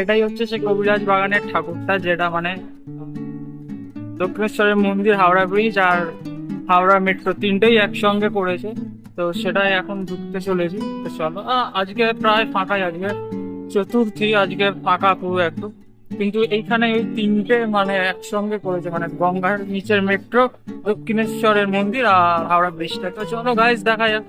এটাই হচ্ছে সে কবিরাজ বাগানের ঠাকুরটা, যেটা মানে দক্ষিণেশ্বরের মন্দির, হাওড়া ব্রিজ আর হাওড়া মেট্রো তিনটেই একসঙ্গে করেছে। তো সেটাই এখন ঢুকতে চলেছি। তো চলো আজকে প্রায় ফাঁকাই আজকে। চতুর্থী, আজকে ফাঁকা পুরো একটু। কিন্তু এইখানে ওই তিনটে মানে একসঙ্গে করেছে মানে গঙ্গার নিচের মেট্রো, দক্ষিণেশ্বরের মন্দির আর হাওড়া ব্রিজটা। তো চলো গাইজ দেখা যাক।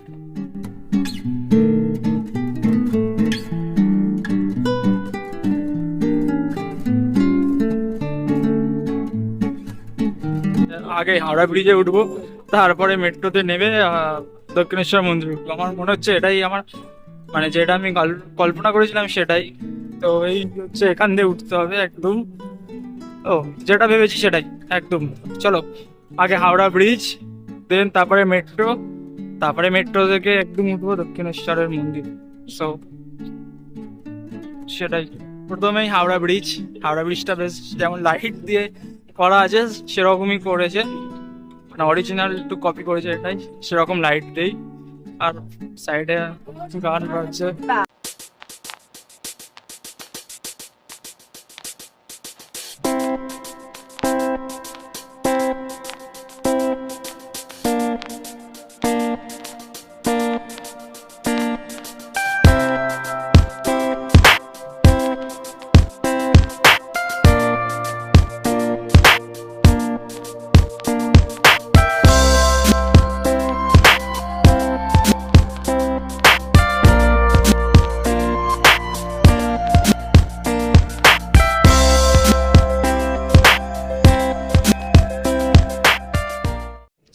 আগে হাওড়া ব্রিজে উঠবো, তারপরে মেট্রোতে নেমে দক্ষিণেশ্বর মন্দির উঠবো। আমার মনে হচ্ছে এটাই আমার মানে যেটা আমি কল্পনা করেছিলাম সেটাই। তো এই হচ্ছে এখান দিয়ে উঠতে হবে একদম। ও, যেটা ভেবেছি সেটাই, একদম। চলো, আগে হাওড়া ব্রিজ দেন তারপরে মেট্রো তারপরে মেট্রো থেকে একদম উঠবো দক্ষিণেশ্বরের মন্দির। সো সেটাই। প্রথমেই হাওড়া ব্রিজ, হাওড়া ব্রিজটা বেশ যেমন লাইট দিয়ে করা আছে, সেরকমই করেছে। মানে অরিজিনাল একটু কপি করেছে এটাই, সেরকম লাইট দেই। আর সাইডে গান বাজছে।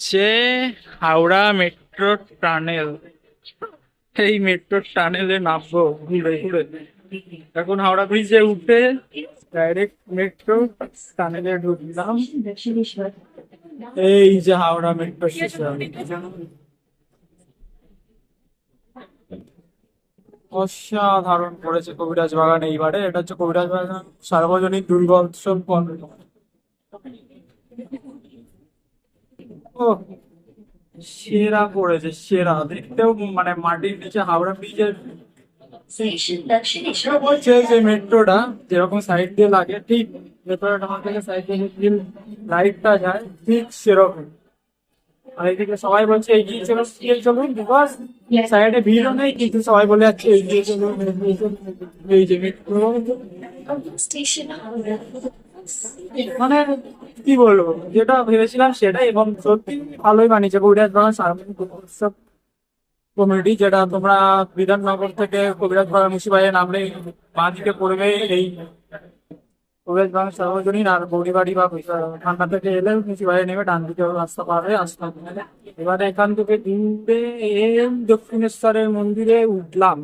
সে হাওড়া মেট্রো টানেল। এই মেট্রো টানেলে নামবো ঘুরে ঘুরে। এখন হাওড়া ব্রিজে উঠে ডাইরেক্ট মেট্রো টানেলে ঢুকলাম। এই যে হাওড়া মেট্রো স্টেশন। অসাধারণ করেছে কবিরাজ বাগান এইবারে। এটা হচ্ছে কবিরাজ বাগান সার্বজনীন দুর্গা উৎসব পর্ব। ও সেরা করেছে সেরা। দেখতেও মানে মাটির নিচে হাওড়া ব্রিজের 是 দক্ষিণেশ্বর বলছে যে মেট্রোটা যেরকম সাইড দিয়ে লাগে ঠিক ভেতরে আমার থেকে সাইড দিয়ে লাইটটা যায় ঠিক সেরকম। আর এইদিকে সবাই বলছে এগিয়ে চলো এগিয়ে চলুন বিকজ সাইডে ভিড়ও নেই কিন্তু সবাই বলে যাচ্ছে এগিয়ে চলুন এগিয়ে চলুন এই যে মেট্রো। স্টেশন মানে কি বলব? যেটা ভেবেছিলাম সেটাই এবং সত্যি ভালোই বানিয়েছে। কবিরাজ বাগান সার্বজনীন উৎসব কমিটি যেটা তোমরা বিধাননগর থেকে কবিরাজ বাগান মুন্সিবাইয়ে নামলে বাঁ দিকে পড়বে এই কবিরাজ বাগান সার্বজনীন আর গৌরীবাড়ি বা ঠান্ডা থেকে এলে মুন্সিবাইয়ে নেমে ডান দিকে রাস্তা পাবে আসতে হবে এবারে এখান থেকে দিনতে দক্ষিণেশ্বরের মন্দিরে উঠলাম।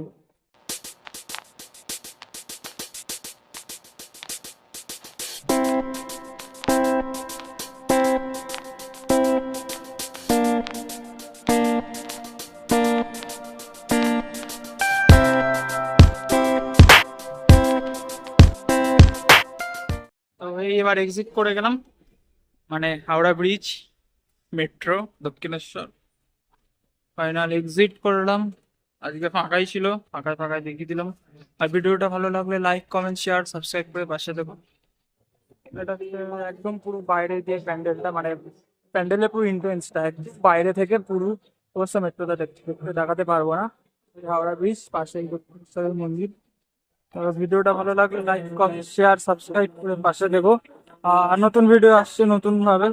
এবার এক্সিট করে গেলাম। মানে Howrah bridge metro Dakshineswar. Final exit করলাম। আজকে ফাঁকাই ছিল, ফাঁকায় ফাঁকায় দেখিয়ে দিলাম। আর ভিডিওটা ভালো লাগলে লাইক কমেন্ট শেয়ার সাবস্ক্রাইব করে পাশে দেখো। এটা একদম পুরো বাইরে দিয়ে প্যান্ডেলটা মানে প্যান্ডেলের পুরো ইন্ট্রেন্সটা একদম বাইরে থেকে পুরো অবশ্য মেট্রোটা দেখতে দেখতে পারব না। হাওড়া ব্রিজ দক্ষিণেশ্বরের মন্দির। ভিডিওটা ভালো লাগলে লাইক কমেন্ট শেয়ার সাবস্ক্রাইব করে পাশে দেখো আর নতুন ভিডিও আসছে নতুন ভাবে